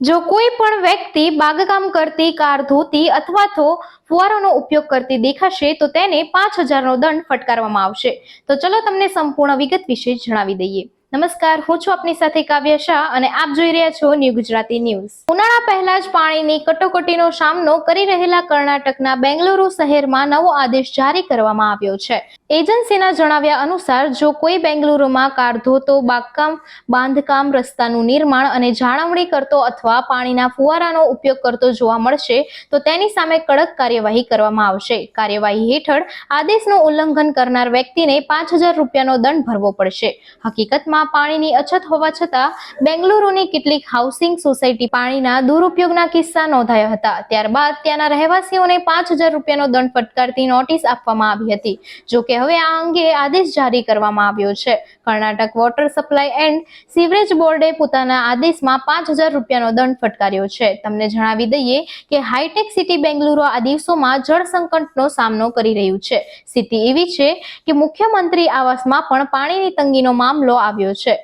જો કોઈ પણ વ્યક્તિ બાગકામ કરતી, કાર ધોતી અથવા તો ફુવારોનો ઉપયોગ કરતી દેખાશે, તો તેને પાંચ હજારનો દંડ ફટકારવામાં આવશે. તો ચલો તમને સંપૂર્ણ વિગત વિશે જણાવી દઈએ. નમસ્કાર, હું છું આપની સાથે કાવ્ય શાહ અને આપ જોઈ રહ્યા છો ન્યૂ ગુજરાતી ન્યૂઝ. ઉનાળા પહેલા જ પાણીની કટોકટીનો સામનો કરી રહેલા કર્ણાટકના બેંગલુરુ શહેરમાં નવો આદેશ જારી કરવામાં આવ્યો છે. એજન્સીના જણાવ્યા અનુસાર, જો કોઈ બેંગલુરુમાં કાર ધોતો બાગકામ બાંધકામ રસ્તાનું નિર્માણ અને જાળવણી કરતો અથવા પાણીના ફુવારાનો ઉપયોગ કરતો જોવા મળશે, તો તેની સામે કડક કાર્યવાહી કરવામાં આવશે. કાર્યવાહી હેઠળ આદેશનું ઉલ્લંઘન કરનાર વ્યક્તિને પાંચ હજાર રૂપિયાનો દંડ ભરવો પડશે. હકીકતમાં, પાણીની અછત હોવા છતાં બેંગલુરુની કેટલીક હાઉસિંગ સોસાયટી પાણીના દુરુપયોગના કિસ્સા નોંધાયા હતા. ત્યારબાદ ત્યાંના રહેવાસીઓને પાંચ હજાર રૂપિયાનો દંડ ફટકારતી નોટિસ આપવામાં આવી હતી. જો હવે આ અંગે આદેશ જારી કરવામાં આવ્યો છે. Karnataka water supply and sewerage બોર્ડે પોતાના આદેશમાં પાંચ હજાર રૂપિયાનો દંડ ફટકાર્યો છે. તમને જણાવી દઈએ કે હાઈટેક સિટી બેંગલુરુ આ દિવસોમાં જળ સંકટનો સામનો કરી રહ્યું છે. સ્થિતિ એવી છે કે મુખ્યમંત્રી આવાસમાં પણ પાણીની તંગીનો મામલો આવ્યો છે.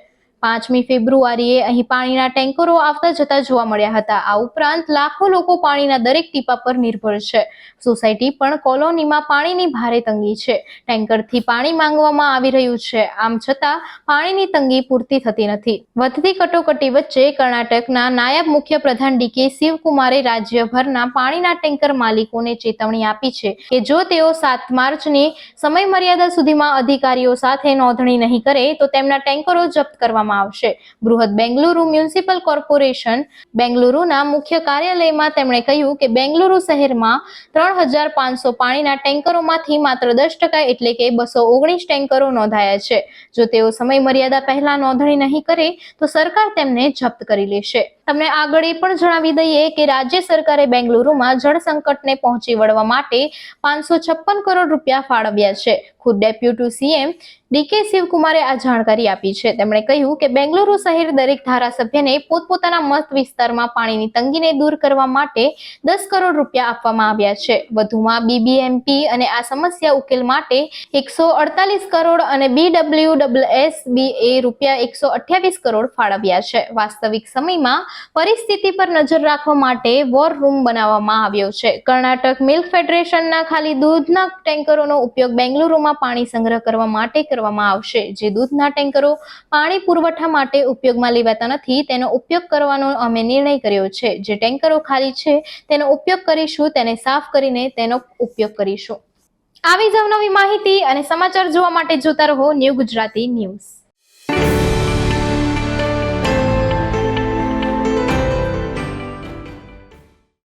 પાંચમી ફેબ્રુઆરીએ અહીં પાણીના ટેન્કરો આવતા જતા જોવા મળ્યા હતા. આ ઉપરાંત લાખો લોકો પાણીના દરેક ટીપા પર નિર્ભર છે. સોસાયટી પણ કોલોનીમાં પાણીની ભારે તંગી છે. ટેન્કરથી પાણી માંગવામાં આવી રહ્યું છે. આમ છતાં પાણીની તંગી પૂરતી થતી નથી. વધતી કટોકટી વચ્ચે કર્ણાટકના નાયબ મુખ્ય પ્રધાન ડીકે શિવકુમારે રાજ્યભરના પાણીના ટેન્કર માલિકોને ચેતવણી આપી છે કે જો તેઓ સાત માર્ચની સમય મર્યાદા સુધીમાં અધિકારીઓ સાથે નોંધણી નહીં કરે, તો તેમના ટેન્કરો જપ્ત કરવામાં આવશે. બૃહદ બેંગલુરુ મ્યુનિસિપલ કોર્પોરેશન બેંગલુરુના મુખ્ય કાર્યાલયમાં તેમણે કહ્યું કે બેંગલુરુ શહેરમાં ત્રણ હજાર પાંચસો પાણીના ટેન્કરોમાંથી માત્ર દસ ટકા એટલે કે બસો ઓગણીસ ટેન્કરો નોંધાયા છે. જો તેઓ સમય મર્યાદા પહેલા નોંધણી નહીં કરે, તો સરકાર તેમને જપ્ત કરી લેશે. તમને આગળ એ પણ જણાવી દઈએ કે રાજ્ય સરકારે બેંગલુરુમાં જળ સંકટને પહોંચી વળવા માટે પાંચસો છપ્પન કરોડ રૂપિયા ફાળવ્યા છે. ખુદ ડેપ્યુટી સીએમ ડીકે શિવકુમારે આ જાણકારી આપી છે. તેમણે કહ્યું કે બેંગલુરુ શહેર દરેક ધારાસભ્યને પોતપોતાના મત વિસ્તારમાં પાણીની તંગીને દૂર કરવા માટે દસ કરોડ રૂપિયા આપવામાં આવ્યા છે. વધુમાં બીબીએમપી અને આ સમસ્યા ઉકેલ માટે એકસો અડતાલીસ કરોડ અને બીડબ્લ્યુ બી એ રૂપિયા એકસો અઠ્યાવીસ કરોડ ફાળવ્યા છે. વાસ્તવિક સમયમાં પરિસ્થિતિ પર નજર રાખવા માટે વોર રૂમ બનાવવામાં આવ્યો છે. કર્ણાટક મિલ્ક ફેડરેશનના ખાલી દૂધના ટેન્કરોનો ઉપયોગ બેંગલુરુમાં પાણી સંગ્રહ કરવા માટે કરવામાં આવશે. જે દૂધના ટેન્કરો પાણી પુરવઠા માટે ઉપયોગમાં લેવાતા નથી, તેનો ઉપયોગ કરવાનો અમે નિર્ણય કર્યો છે. જે ટેન્કરો ખાલી છે, તેનો ઉપયોગ કરીશું, તેને સાફ કરીને તેનો ઉપયોગ કરીશું. આવી જ અવનવી માહિતી અને સમાચાર જોવા માટે જોતા રહો ન્યૂ ગુજરાતી ન્યૂઝ.